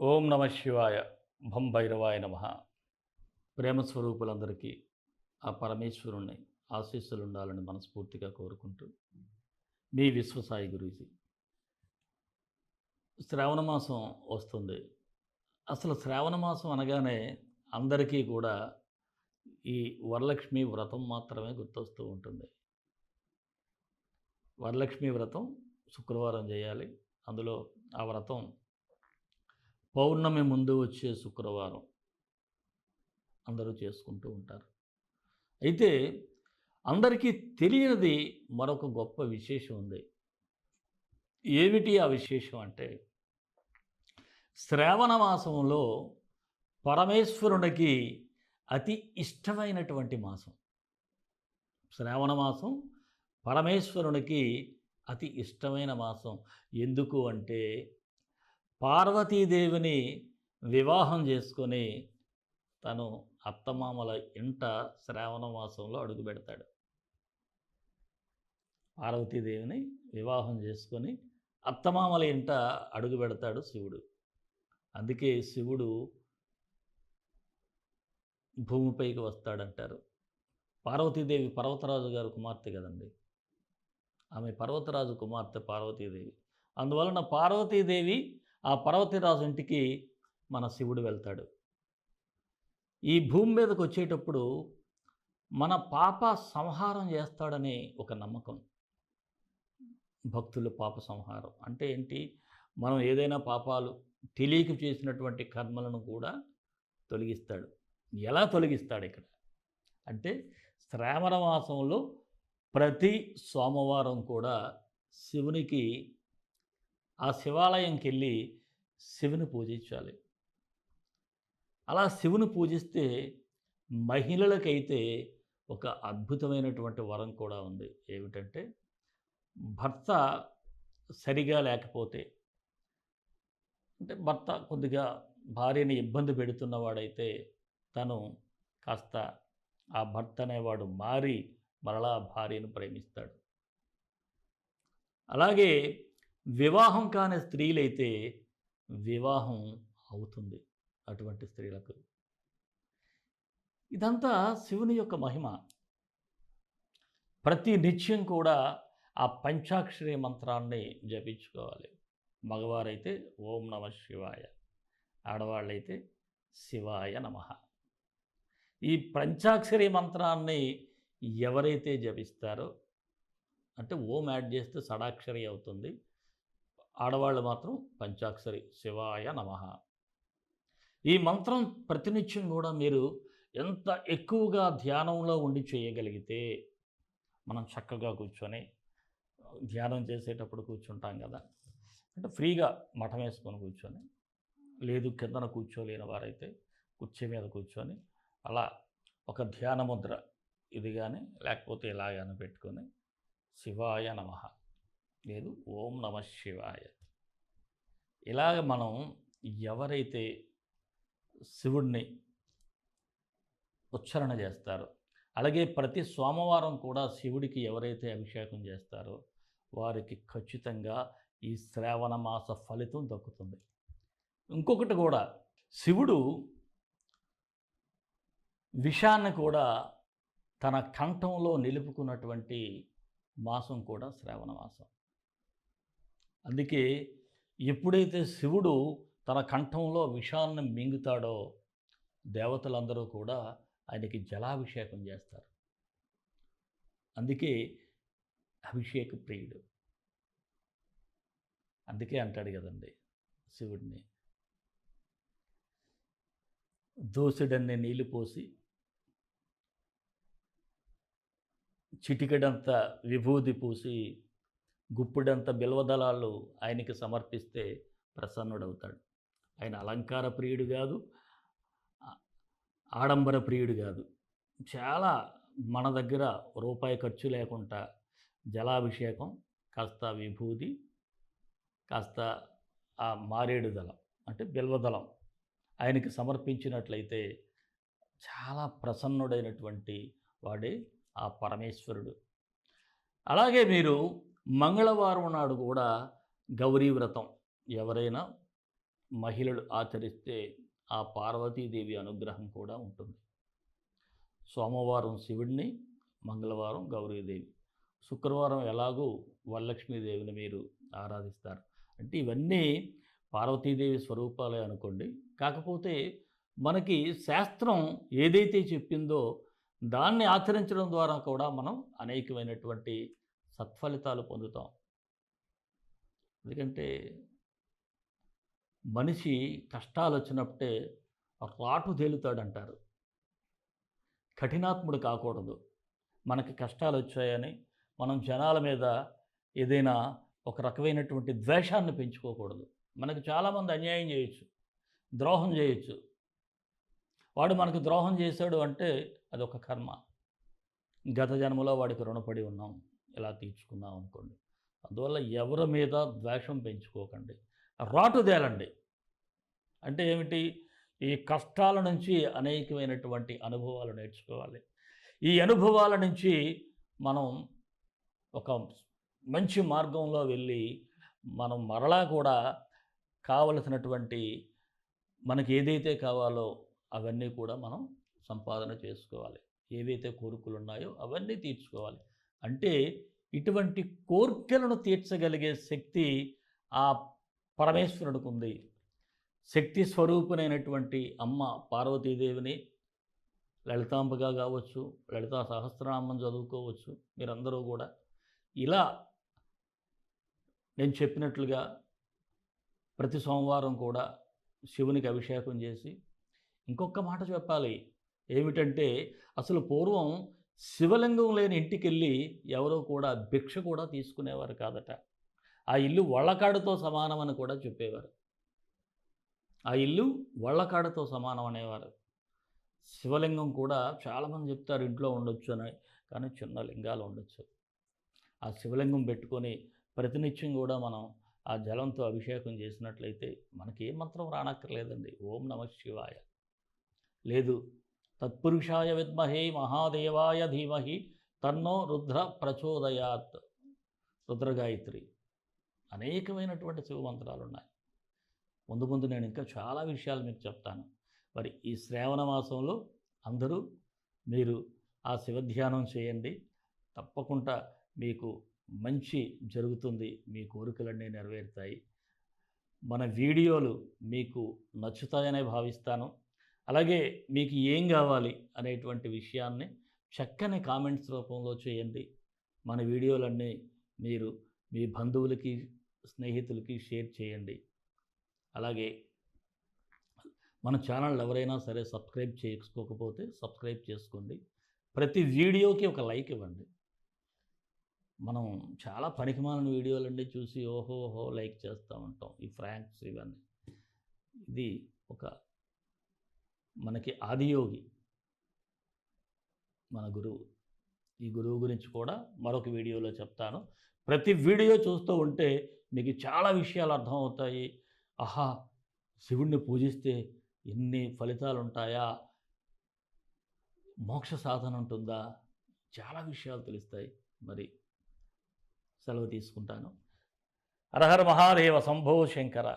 ఓం నమ శివాయ. భం భైరవాయ నమ. ప్రేమ స్వరూపులందరికీ ఆ పరమేశ్వరుణ్ణి ఆశీస్సులు ఉండాలని మనస్ఫూర్తిగా కోరుకుంటూ మీ విశ్వసాయి గురూజీ. శ్రావణ మాసం వస్తుంది. అసలు శ్రావణ మాసం అనగానే అందరికీ కూడా ఈ వరలక్ష్మి వ్రతం మాత్రమే గుర్తొస్తూ ఉంటుంది. వరలక్ష్మి వ్రతం శుక్రవారం చేయాలి. అందులో ఆ వ్రతం పౌర్ణమి ముందు వచ్చే శుక్రవారం అందరూ చేసుకుంటూ ఉంటారు. అయితే అందరికీ తెలియనిది మరొక గొప్ప విశేషం ఉంది. ఏమిటి ఆ విశేషం అంటే శ్రావణ మాసంలో పరమేశ్వరునికి అతి ఇష్టమైనటువంటి మాసం. శ్రావణ మాసం పరమేశ్వరునికి అతి ఇష్టమైన మాసం. ఎందుకు అంటే పార్వతీదేవిని వివాహం చేసుకొని తను అత్తమామల ఇంట శ్రావణ మాసంలో అడుగు పెడతాడు పార్వతీదేవిని వివాహం చేసుకొని అత్తమామల ఇంట అడుగు పెడతాడు శివుడు. అందుకే శివుడు భూమిపైకి వస్తాడంటారు. పార్వతీదేవి పర్వతరాజు గారు కుమార్తె కదండి. ఆమె పర్వతరాజు కుమార్తె పార్వతీదేవి. అందువలన పార్వతీదేవి ఆ పర్వతీరాజు ఇంటికి మన శివుడు వెళ్తాడు. ఈ భూమి మీదకి వచ్చేటప్పుడు మన పాప సంహారం చేస్తాడని ఒక నమ్మకం. భక్తుల పాప సంహారం అంటే ఏంటి? మనం ఏదైనా పాపాలు తెలియక చేసినటువంటి కర్మలను కూడా తొలగిస్తాడు. ఎలా తొలగిస్తాడు ఇక్కడ? అంటే శ్రావణ మాసంలో ప్రతి సోమవారం కూడా శివునికి ఆ శివాలయంకి వెళ్ళి శివుని పూజించాలి. అలా శివుని పూజిస్తే మహిళలకైతే ఒక అద్భుతమైనటువంటి వరం కూడా ఉంది. ఏమిటంటే భర్త సరిగా లేకపోతే అంటే భర్త కొద్దిగా భార్యని ఇబ్బంది పెడుతున్నవాడైతే తను కాస్త ఆ భర్త అనేవాడు మారి మరలా భార్యను ప్రేమిస్తాడు. అలాగే వివాహం కాని స్త్రీలైతే వివాహం అవుతుంది అటువంటి స్త్రీలకు. ఇదంతా శివుని యొక్క మహిమ. ప్రతి నిత్యం కూడా ఆ పంచాక్షరి మంత్రాన్ని జపించుకోవాలి. మగవారైతే ఓం నమ శివాయ ఆడవాళ్ళైతే శివాయ నమ. ఈ పంచాక్షరి మంత్రాన్ని ఎవరైతే జపిస్తారో అంటే ఓం యాడ్ చేస్తే షడాక్షరి అవుతుంది. ఆడవాళ్ళు మాత్రం పంచాక్షరి శివాయ నమ. ఈ మంత్రం ప్రతినిత్యం కూడా మీరు ఎంత ఎక్కువగా ధ్యానంలో ఉండి చేయగలిగితే మనం చక్కగా కూర్చొని ధ్యానం చేసేటప్పుడు కూర్చుంటాం కదా. అంటే ఫ్రీగా మఠం వేసుకొని కూర్చొని లేదు కిందన కూర్చోలేని వారైతే కుర్చీ మీద కూర్చొని అలా ఒక ధ్యాన ముద్ర ఇది కానీ లేకపోతే ఇలాగానే పెట్టుకొని శివాయ నమ. లేదు. ఓం నమ శివాయ. ఇలాగ మనం ఎవరైతే శివుడిని ఉచ్చారణ చేస్తారో అలాగే ప్రతి సోమవారం కూడా శివుడికి ఎవరైతే అభిషేకం చేస్తారో వారికి ఖచ్చితంగా ఈ శ్రావణ మాస ఫలితం దక్కుతుంది. ఇంకొకటి కూడా శివుడు విషాన్ని కూడా తన కంఠంలో నిలుపుకున్నటువంటి మాసం కూడా శ్రావణ మాసం. అందుకే ఎప్పుడైతే శివుడు తన కంఠంలో విషాన్ని మింగుతాడో దేవతలందరూ కూడా ఆయనకి జలాభిషేకం చేస్తారు. అందుకే అభిషేక ప్రియుడు. అందుకే అంటాడు కదండి శివుడిని. దోసుడన్ని నీళ్ళు పోసి చిటికెడంత విభూది పూసి గుప్పుడంత బిల్వదళాలు ఆయనకి సమర్పిస్తే ప్రసన్నుడవుతాడు. ఆయన అలంకార ప్రియుడు కాదు ఆడంబర ప్రియుడు కాదు. చాలా మన దగ్గర రూపాయి ఖర్చు లేకుండా జలాభిషేకం కాస్త విభూది కాస్త ఆ మారేడు దళం అంటే బిల్వదళం ఆయనకి సమర్పించినట్లయితే చాలా ప్రసన్నుడైనటువంటి వాడే ఆ పరమేశ్వరుడు. అలాగే మీరు మంగళవారం నాడు కూడా గౌరీ వ్రతం. ఎవరైనా మహిళలు ఆచరిస్తే ఆ పార్వతీదేవి అనుగ్రహం కూడా ఉంటుంది. సోమవారం శివుడిని మంగళవారం గౌరీదేవి. శుక్రవారం ఎలాగూ వరలక్ష్మీదేవిని మీరు ఆరాధిస్తారు. అంటే ఇవన్నీ పార్వతీదేవి స్వరూపాలే అనుకోండి. కాకపోతే మనకి శాస్త్రం ఏదైతే చెప్పిందో దాన్ని ఆచరించడం ద్వారా కూడా మనం అనేకమైనటువంటి సత్ఫలితాలు పొందుతాం. ఎందుకంటే మనిషి కష్టాలు వచ్చినప్పుడే రాటు తేలుతాడంటారు. కఠినాత్ముడు కాకూడదు. మనకి కష్టాలు వచ్చాయని మనం జనాల మీద ఏదైనా ఒక రకమైనటువంటి ద్వేషాన్ని పెంచుకోకూడదు. మనకు చాలామంది అన్యాయం చేయొచ్చు. ద్రోహం చేయొచ్చు. వాడు మనకు ద్రోహం చేశాడు అంటే అదొక కర్మ. గత జన్మలో వాడికి రుణపడి ఉన్నాం. ఇలా తీర్చుకున్నాం అనుకోండి. అందువల్ల ఎవరి మీద ద్వేషం పెంచుకోకండి. రాటుదేలండి. అంటే ఏమిటి? ఈ కష్టాల నుంచి అనేకమైనటువంటి అనుభవాలు నేర్చుకోవాలి. ఈ అనుభవాల నుంచి మనం ఒక మంచి మార్గంలో వెళ్ళి మనం మరలా కూడా కావలసినటువంటి మనకి ఏదైతే కావాలో అవన్నీ కూడా మనం సంపాదన చేసుకోవాలి. ఏవైతే కోరికలు ఉన్నాయో అవన్నీ తీర్చుకోవాలి. అంటే ఇటువంటి కోరికలను తీర్చగలిగే శక్తి ఆ పరమేశ్వరుడికి ఉంది శక్తి స్వరూపునైనటువంటి అమ్మ పార్వతీదేవిని లలితాంబగా కావచ్చు లలితా సహస్రనామం చదువుకోవచ్చు మీరందరూ కూడా. ఇలా నేను చెప్పినట్లుగా ప్రతి సోమవారం కూడా శివునికి అభిషేకం చేసి ఇంకొక మాట చెప్పాలి. ఏమిటంటే అసలు పూర్వం శివలింగం లేని ఇంటికి వెళ్ళి ఎవరో కూడా భిక్ష కూడా తీసుకునేవారు కాదట. ఆ ఇల్లు వళ్ళకాడుతో సమానం అని కూడా చెప్పేవారు. ఆ ఇల్లు వళ్ళకాడుతో సమానం అనేవారు. శివలింగం కూడా చాలామంది చెప్తారు ఇంట్లో ఉండొచ్చు అని కానీ చిన్న లింగాలు ఉండొచ్చు. ఆ శివలింగం పెట్టుకొని ప్రతినిత్యం కూడా మనం ఆ జలంతో అభిషేకం చేసినట్లయితే మనకి ఏ మంత్రం రానక్కర్లేదండి. ఓం నమ శివాయ. లేదు తత్పురుషాయ విద్మహే మహాదేవాయ ధీమహి తన్నో రుద్ర ప్రచోదయాత్. రుద్రగాయత్రి. అనేకమైనటువంటి శివమంత్రాలు ఉన్నాయి ముందు ముందు నేను ఇంకా చాలా విషయాలు మీకు చెప్తాను. మరి ఈ శ్రావణ మాసంలో అందరూ మీరు ఆ శివధ్యానం చేయండి. తప్పకుండా మీకు మంచి జరుగుతుంది. మీ కోరికలన్నీ నెరవేరుతాయి. మన వీడియోలు మీకు నచ్చుతాయనే భావిస్తాను. అలాగే మీకు ఏం కావాలి అనేటువంటి విషయాన్ని చక్కని కామెంట్స్ రూపంలో చేయండి. మన వీడియోలన్నీ మీరు మీ బంధువులకి స్నేహితులకి షేర్ చేయండి. అలాగే మన ఛానల్ ఎవరైనా సరే సబ్స్క్రైబ్ చేసుకోకపోతే సబ్స్క్రైబ్ చేసుకోండి. ప్రతి వీడియోకి ఒక లైక్ ఇవ్వండి. మనం చాలా పనికిమాలిన వీడియోలన్నీ చూసి ఓహో ఓహో లైక్ చేస్తూ ఉంటాం. ఈ ఫ్రాంక్స్ ఇవన్నీ. ఇది ఒక మనకి ఆదియోగి. మన గురువు. ఈ గురువు గురించి కూడా మరొక వీడియోలో చెప్తాను. ప్రతి వీడియో చూస్తూ ఉంటే మీకు చాలా విషయాలు అర్థమవుతాయి. ఆహా! శివుణ్ణి పూజిస్తే ఎన్ని ఫలితాలు ఉంటాయా మోక్ష సాధన ఉంటుందా? చాలా విషయాలు తెలుస్తాయి. మరి సెలవు తీసుకుంటాను. హరహర మహాదేవ శంభో శంకర.